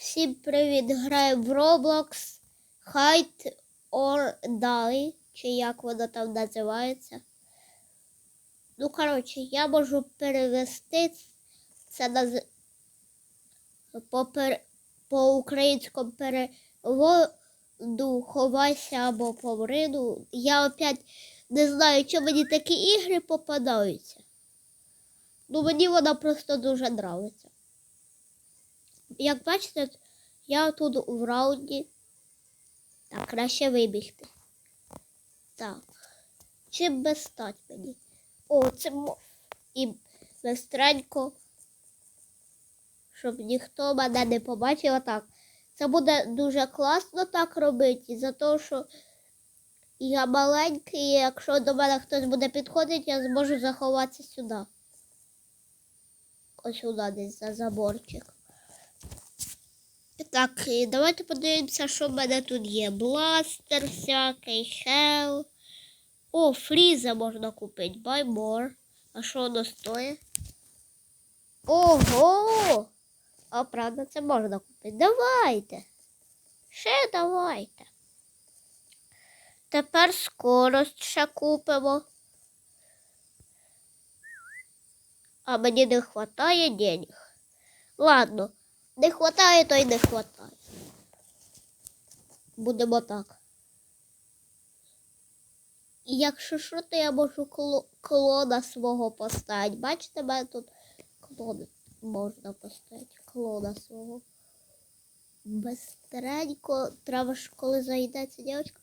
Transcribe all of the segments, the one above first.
Всім привіт! Граю в Roblox Hide or Die, чи як воно там називається. Ну, коротше, я можу перевести це на по, пер... по українському переводу ховайся або помри. Ну, я опять не знаю, чи мені такі ігри попадаються. Ну, мені вона просто дуже нравиться. Як бачите, я тут в раунді. Так, краще вибігти. Так. Чим би стати мені? О, це і бистренько. Щоб ніхто мене не побачив отак. Це буде дуже класно так робити, за те, що я маленький, і якщо до мене хтось буде підходити, я зможу заховатися сюди. Ось сюди десь за заборчик. Так, і давайте подивимося, що в мене тут є. Бластер всякий, хел. О, фріза можна купити. Buy more. А що воно стоїть? Ого! А правда, це можна купити. Давайте. Ще давайте. Тепер скорость ще купимо. А мені не вистачає денег. Ладно. Не хватає, то й не хватає. Будемо так. І якщо що, то я можу клона свого поставити. Бачите, мене тут клон можна поставити. Клона свого. Быстренько. Треба ж коли зайде ця дівчинка.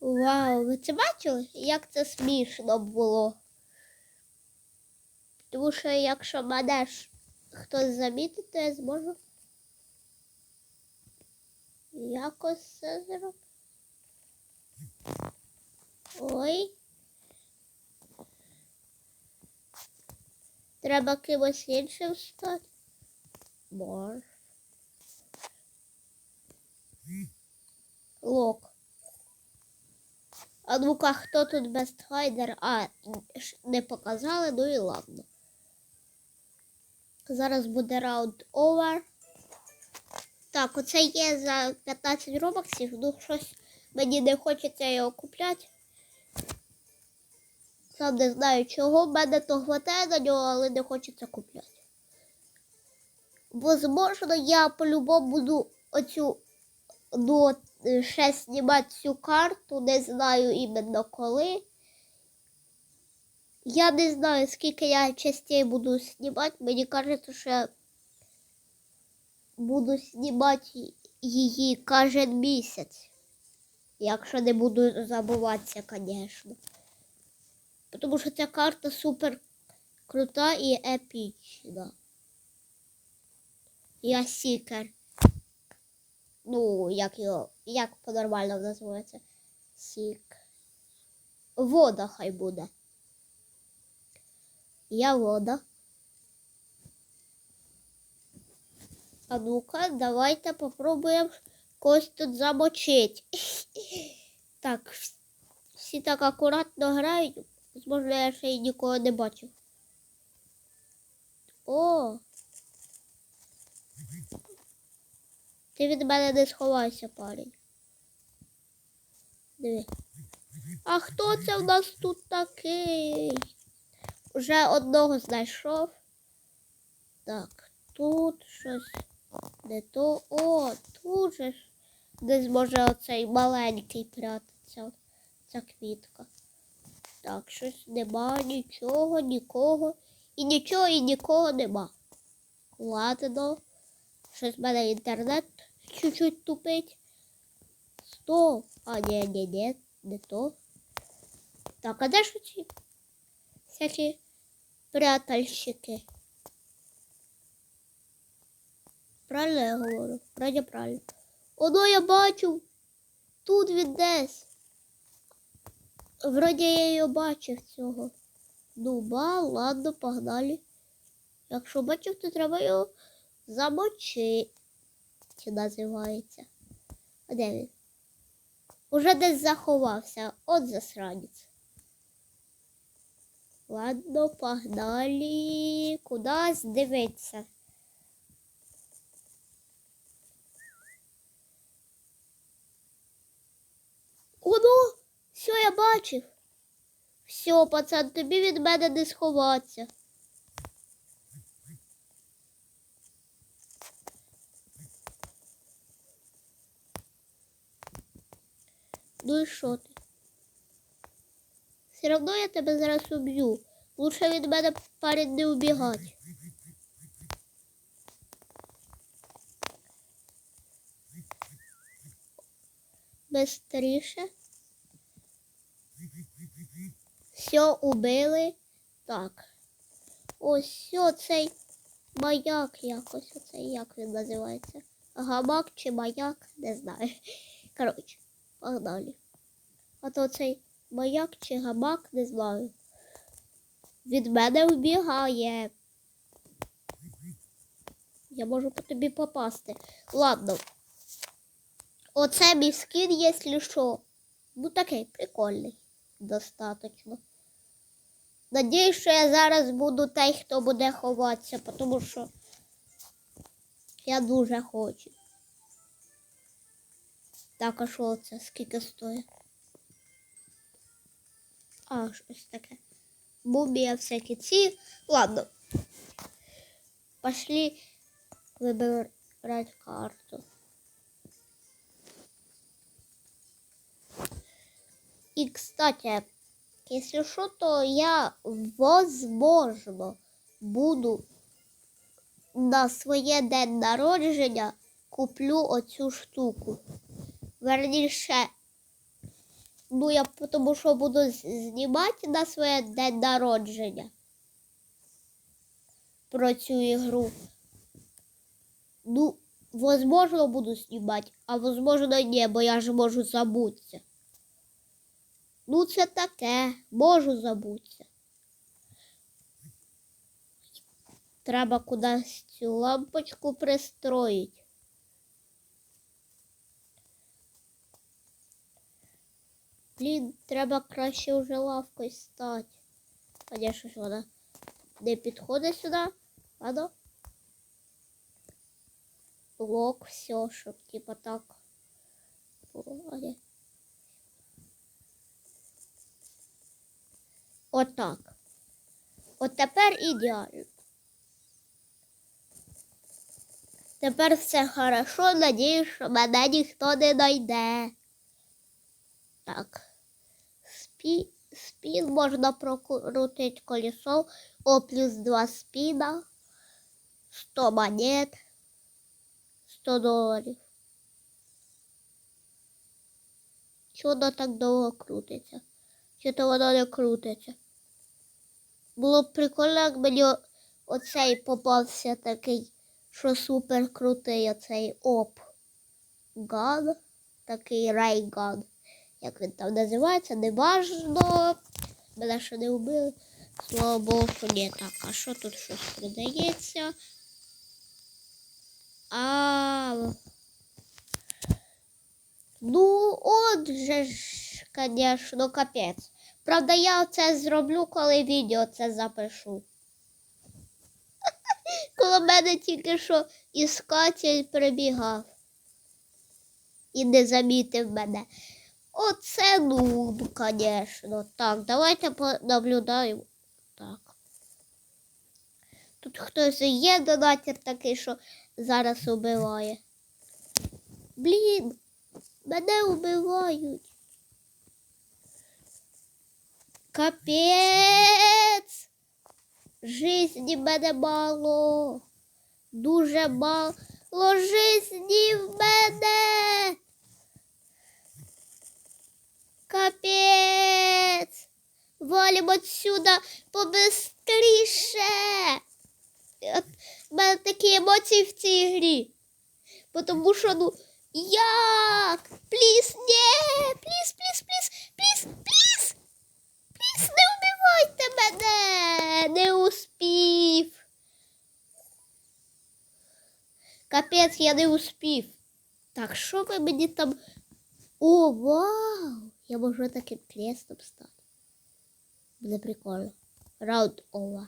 Вау, ви це бачили? Як це смішно було? Тому що якщо мене ж хтось замітить, то я зможу якось це зробити. Ой. Треба кимось іншим стати. Мор. Лок. А ну-ка, хто тут бестхайдер? А, не показали, ну і ладно. Зараз буде раунд овер. Так, оце є за 15 робоксів, ну щось мені не хочеться його купляти. Сам не знаю чого, в мене то хватає на нього, але не хочеться купляти. Возможно, я по-любому буду оцю ну, ще знімати цю карту, не знаю іменно коли. Я не знаю, скільки я частей буду знімати. Мені кажеться, що я буду знімати її кожен місяць. Якщо не буду забуватися, звісно. Тому що ця карта супер крута і епічна. Я сікер. Ну, як його, як по-нормальному називається? Сік. Вода хай буде. Я вода. А ну-ка, давайте попробуємо когось тут замочити. Так, всі так акуратно грають. Можливо, я ще й нікого не бачив. О! Ти від мене не сховайся, парень. Диви. А хто це в нас тут такий? Уже одного знайшов. Так, тут щось не то. О, тут же ж десь може оцей маленький прятаться. Ця квітка. Так, щось нема, нічого, нікого. І нічого, і нікого нема. Ладно. Щось в мене інтернет чуть-чуть тупить. Стоп. А, ні, ні, ні, не то. Так, а де ж ці всякі прятальщики? Правильно я говорю? Правильно, правильно. Оно я бачу. Тут він десь. Вроді я його бачив цього. Дуба, ладно, погнали. Якщо бачив, то треба його замочити. Називається. А де він? Уже десь заховався. От засранець. Ладно, погнали. Кудись дивитися. Оно, все я бачив. Все, пацан, тобі від мене не сховатися. Ну і що ти? Все одно я тебе зараз уб'ю. Лучше від мене парень не убігати. Бистріше. Все убили. Так. Ось цей маяк якось. Оцей як він називається. Гамак чи маяк, не знаю. Коротше, погнали. А то цей маяк чи гамак, не знаю. Від мене вбігає. Я можу по тобі попасти. Ладно. Оце мій скін, якщо що. Ну такий прикольний. Достаточно. Надіюсь, що я зараз буду той, хто буде ховатися, тому що я дуже хочу. Так, а що це? Скільки стоїть? А, щось таке. Мумія всякі ці. Ладно. Пошли вибирати карту. И, кстати, если что, то я, возможно, буду на своє день народження куплю оцю штуку. Верніше, ну я тому що буду знімати на своє день народження про цю ігру. Ну, возможно, буду знімати, а возможно, ні, бо я ж можу забутися. Ну, це таке, можу забутися. Треба кудись цю лампочку пристроїти. Блін, треба краще вже лавкою стати. Звісно ж вона не підходить сюди. Ладно. Блок, все, щоб типа так. було. А. Отак. От тепер ідеально. Тепер все хорошо, надіюсь, що мене ніхто не знайде. Так. Спі... Спін можна прокрутити колесо. О, плюс 2 спіна. 100 монет. 100 доларів. Чого воно так довго крутиться? Чи то воно не крутиться? Було б прикольно, як мені оцей попався такий, що супер крутий оцей оп. Ган. Такий рейган. Як він там називається, неважно. Мене ще не вбили. Слава Богу, ні. Так, а що тут щось продається? А. Ну, от же ж, конечно, капець. Правда, я це зроблю, коли відео це запишу. Коло мене тільки що іскатель прибігав і не замітив мене. Оце ну, звісно. Так, давайте понаблюдаємо. Так. Тут хтось є донатір такий, що зараз убиває. Блін, мене убивають. Капець. Жизні мене мало. Дуже мало жизні в мене. Капець. Валім отсюда побистріше. В мене такі емоції в цій грі. Бо Тому що, ну, як? Пліс, ні, пліс, пліс, пліс, пліс, пліс. Пліс, не вбивайте мене. Не успів. Капець, я не успів. Так, що ви мені там. О, вау! Я можу таким крестом стати. Буде прикольно. Round over.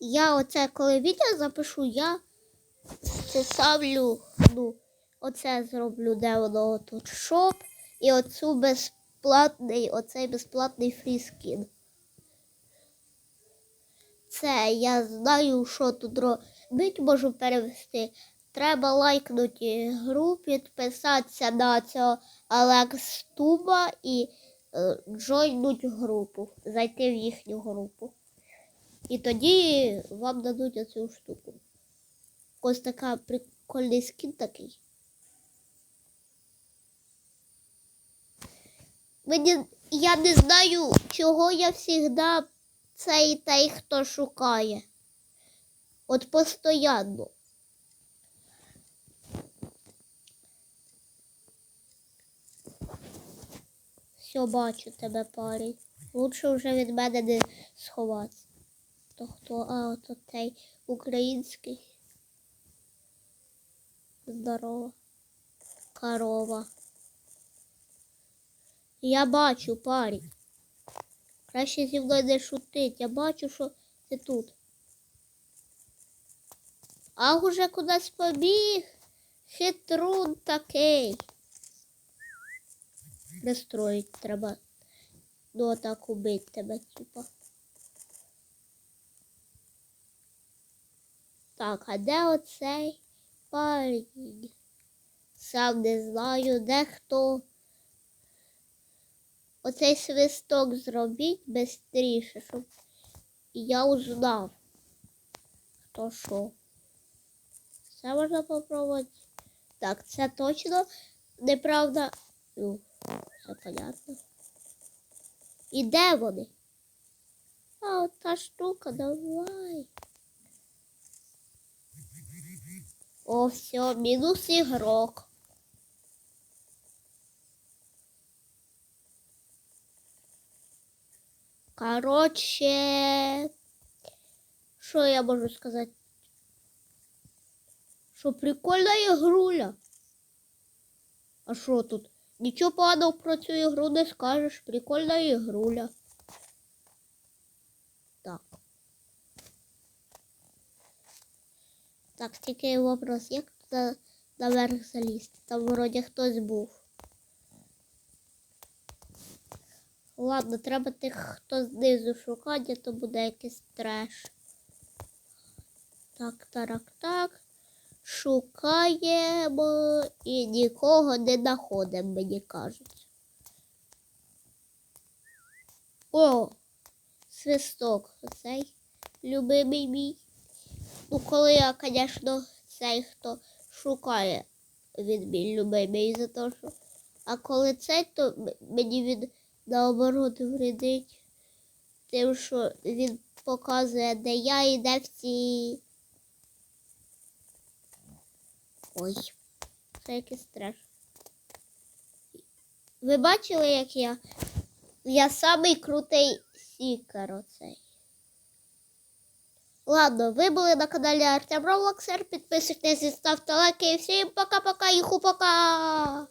Я оце коли відео запишу, я це ставлю, ну, оце зроблю, де воно тут шоп, і оцю безплатний, оцей безплатний фріскін. Це я знаю, що тут робити, можу перевести. Треба лайкнути гру, підписатися на цього Алекстуба і е, джойнуть групу, зайти в їхню групу. І тоді вам дадуть оцю штуку. Ось така прикольний скін такий. Мені, я не знаю, чого я завжди цей той, хто шукає. От постоянно. Все, бачу тебе, парень. Лучше вже від мене не сховатися. То хто? А, ото той український. Здорово. Корова. Я бачу, парень. Краще зі мною не шутить. Я бачу, що ти тут. А уже кудись побіг. Хитрун такий. Не строїть треба. Ну так убити тебе, типа. Так, а де оцей парень? Сам не знаю, де хто. Оцей свисток зробіть бистріше, щоб я узнав, хто що. Це можна попробувати. Так, це точно неправда. Ну, все понятно. І де вони? А, та штука, давай. О, все, мінус ігрок. Короче, що я можу сказати? Що прикольна ігруля. А що тут? Нічого поганого про цю ігру не скажеш. Прикольна ігруля. Так. Так, тільки вопрос, як туди наверх залізти? Там вроді хтось був. Ладно, треба тих, хто знизу шукати, то буде якийсь треш. Так, так, так. Шукаємо і нікого не знаходимо, мені кажуть. О, свисток. Оцей любимий мій. Ну, коли я, звісно, цей, хто шукає, він мій любимий за те, що. А коли цей, то мені він наоборот вредить. Тим, що він показує, де я і де всі. Ой, це якийсь треш. Ви бачили, як я? Я самий крутий сікер оцей. Ладно, ви були на каналі Артем Роблоксер. Підписуйтесь і ставте лайки. Всім пока-пока і хупака!